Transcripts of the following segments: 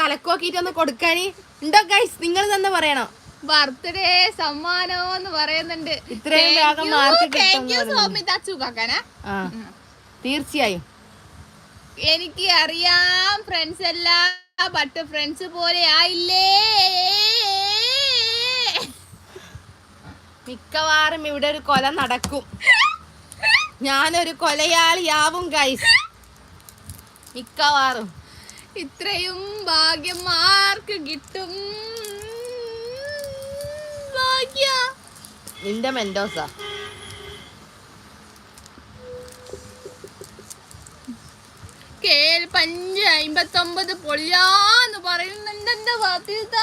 തലക്കോക്കിട്ട് ഒന്ന് കൊടുക്കാന്. ഉണ്ടോ ഗൈസ് നിങ്ങൾ തന്നെ പറയണോ. ബർത്ത്ഡേ സമ്മാനം എന്ന് പറയുന്നുണ്ട്. ഇത്രയും വേഗം തീർച്ചയായും. എനിക്ക് അറിയാം ഫ്രണ്ട്സ് എല്ലാം ബട്ട് ഫ്രണ്ട്സ് പോലെ ആയില്ലേ? മിക്കവാറും ഇവിടെ ഒരു കൊല നടക്കും. ഞാനൊരു കൊലയാളിയാവും ഗൈസ് മിക്കവാറും. ഇത്രയും ഭാഗ്യം ആർക്ക് കിട്ടും? ഭാഗ്യ. നിന്റെ മെൻഡോസ കേൽ പഞ്ച് അമ്പത്തൊമ്പത് പൊളിയാന്ന് പറയുന്നുണ്ട് എന്റെ ബാധ്യത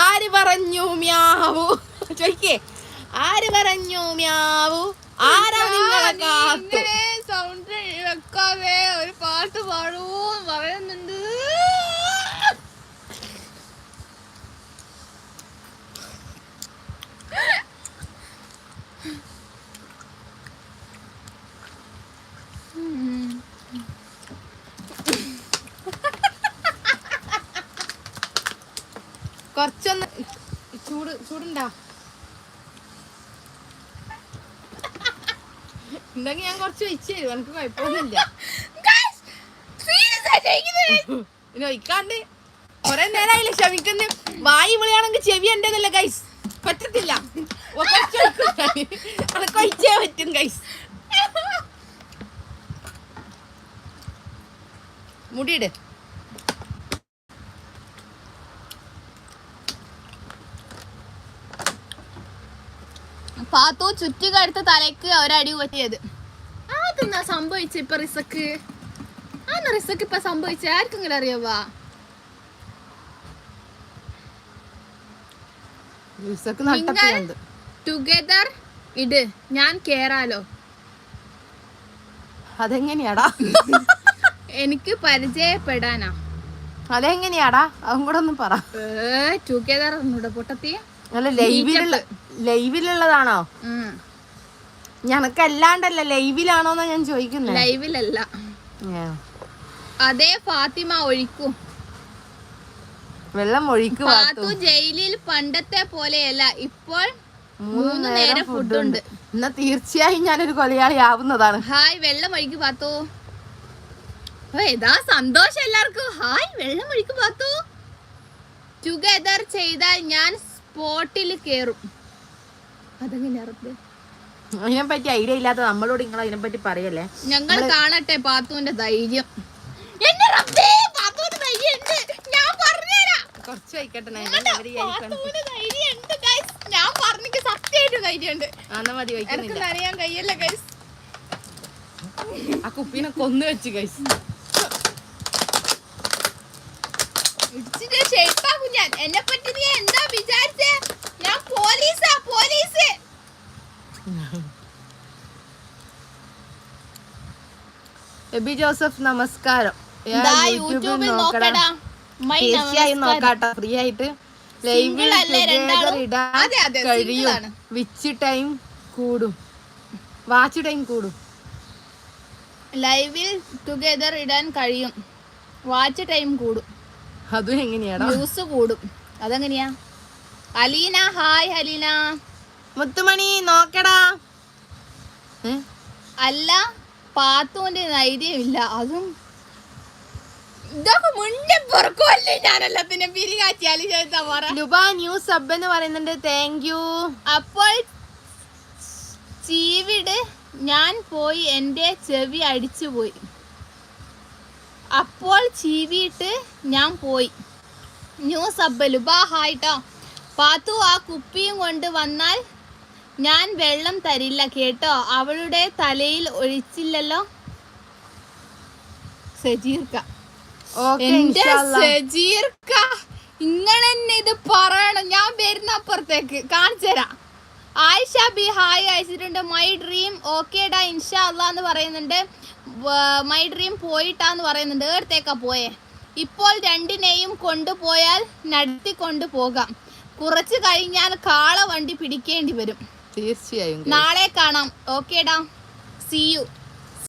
ആര് പറഞ്ഞു മ്യാവു. ചോദിക്കേ ആര് പറഞ്ഞു മ്യാവു ആരാ നിങ്ങളെ കാത്തു? സൗണ്ട് വെക്കാതെ ഒരു പാട്ട് പാടൂ പറയുന്നുണ്ട്. കൊറച്ചൊന്ന് ചൂട് ചൂടുണ്ടാ? ഉണ്ടെങ്കിൽ ഞാൻ കുറച്ച് വെച്ച് തരും. എനിക്ക് കുഴപ്പമൊന്നുമില്ല. പിന്നെ ഒഴിക്കാണ്ട് കൊറേ നേരമായില്ലേ ക്ഷമിക്കുന്ന. വായി വിളിയാണെങ്കിൽ ചെവി എന്റേതല്ല ഗൈസ് പറ്റത്തില്ല. ഒഴിച്ചേ പറ്റും ഗൈസ് മുടിയിട്. പാത്തു ചുറ്റുകടുത്ത തലയ്ക്ക് ഒരടി പറ്റിയത് അതെന്താ സംഭവിച്ച ഇപ്പൊ റിസക്ക്? ആന്ന് റിസക്ക് ഇപ്പൊ സംഭവിച്ച? ആർക്കെങ്കിലും അറിയാവാ? ടുഗദർ ഇട്. ഞാൻ കേറാലോ. അതെങ്ങനെയാടാ? എനിക്ക് പരിചയപ്പെടാനാ. അതെങ്ങനെയാടാ? അതും കൂടെ ഒന്ന് പറ. ടുഗദർ ഒന്നുകൂടെ പൊട്ടത്തി. അല്ല ലൈവിലുള്ള ലൈവിലുള്ളതാണോ? ഉം. ഞനക്ക് ലൈവിലാണോന്നാ ഞാൻ ചോദിക്കുന്നത് ലൈവിലല്ല. അതേ ഫാത്തിമ ഒഴിക്കും. വെള്ളം ഒഴിക്കും പാത്തു ജയിലിൽ പണ്ടത്തെ പോലെയല്ല ഇപ്പോൾ മൂന്ന് നേരം ഫുഡുണ്ട് എന്നാ തീർച്ചയായും ഞാനൊരു കൊലയാളി ആവുന്നതാണ്. ഹായ് വെള്ളം ഒഴിക്കു പാത്തു ഏതാ സന്തോഷം എല്ലാവർക്കും. ഹായ് വെള്ളം ഒഴിക്കു പാത്തു ടുഗദർ ചെയ്താൽ ഞാൻ സ്പോട്ടിൽ കേറും അതങ്ങനെ റബ്ബേ? അതിനെ പറ്റി ഐഡിയ ഇല്ലാത്ത നമ്മളോട് നിങ്ങൾ അതിനെ പറ്റി പറയല്ലേ ഞങ്ങൾ കാണട്ടെ പാത്തുവിന്റെ ധൈര്യം എന്റെ റബ്ബേ, പാത്തുവിന്റെ ധൈര്യം ഉണ്ട്. ഞാൻ പറഞ്ഞുതരാം. കുറച്ച് വയ്ക്കട്ടെ പാത്തുവിന് ധൈര്യം ഉണ്ട്, guys. ഞാൻ പറഞ്ഞിക്ക് സത്യമായിട്ട് ധൈര്യമുണ്ട് എന്നാ മതി എനിക്ക് വയ്ക്കുന്നില്ല നനയാൻ കഴിയല്ല ഗൈസ് ആ കുപ്പീനെ കൊന്നു വെച്ച് ഗൈസ് ഞാൻ എന്നെ പറ്റി നീ എന്താ വിചാരിച്ചേ? ഞാൻ പോലീസാ പോലീസ്. എബി ജോസഫ് നമസ്കാരം. യൂട്യൂബിൽ നോക്കടാ. തീർച്ചയായും നോക്കാട്ടോ. ഫ്രീ ആയിട്ട് ലൈവിൽ? ഇടാൻ കഴിയും. വിച്ച് ടൈം കൂടും? വാച്ച് ടൈം കൂടും. ലൈവിൽ ടുഗദർ ഇടാൻ കഴിയും. വാച്ച് ടൈം കൂടും. അതും എങ്ങനെയാടാ? വ്യൂസ് കൂടും. അതെങ്ങനെയാ? അലീന ഹായ് അലീന. മുത്തുമണി നോക്കടാ. അല്ല പാത്തുവിന്റെ ധൈര്യമില്ല അതും ഇതൊക്കെ മുന്നേ പുറക്കുമല്ലേ ഞാനല്ല. പിന്നെ പിരികാച്ചിയാലി ചോദിച്ചാ പറ? ലുബ ന്യൂ സബ് എന്ന് പറയുന്നുണ്ട്. താങ്ക് യു അപ്പോൾ ചീവിട് ഞാൻ പോയി എന്റെ ചെവി അടിച്ചു പോയി അപ്പോൾ ചീവിയിട്ട് ഞാൻ പോയി. ന്യൂ സബ്ബലു ബാ ഹായിട്ടോ പാത്തു ആ കുപ്പിയും കൊണ്ട് വന്നാൽ ഞാൻ വെള്ളം തരില്ല കേട്ടോ. അവളുടെ തലയിൽ ഒഴിച്ചില്ലല്ലോ. സജീർക്ക. എന്റെ സജീർക്ക ഇങ്ങളെന്നെ ഇത് പറയണം. ഞാൻ വരുന്ന അപ്പുറത്തേക്ക് കാണിച്ചു തരാം ആയിഷ ബി ഹായ് അയച്ചിട്ടുണ്ട്. മൈ ഡ്രീം ഓക്കേടാ ഇൻഷാ അല്ല എന്ന് പറയുന്നുണ്ട്. മൈ ഡ്രീം പോയിട്ടാന്ന് പറയുന്നുണ്ട്. ഏടത്തേക്കാ പോയേ? ഇപ്പോൾ രണ്ടിനെയും കൊണ്ടുപോയാൽ നടത്തി കൊണ്ടുപോകാം. കുറച്ച് കഴിഞ്ഞാൽ കാള വണ്ടി പിടിക്കേണ്ടി വരും. തീർച്ചയായും നാളെ കാണാം. ഓക്കേടാ സി യു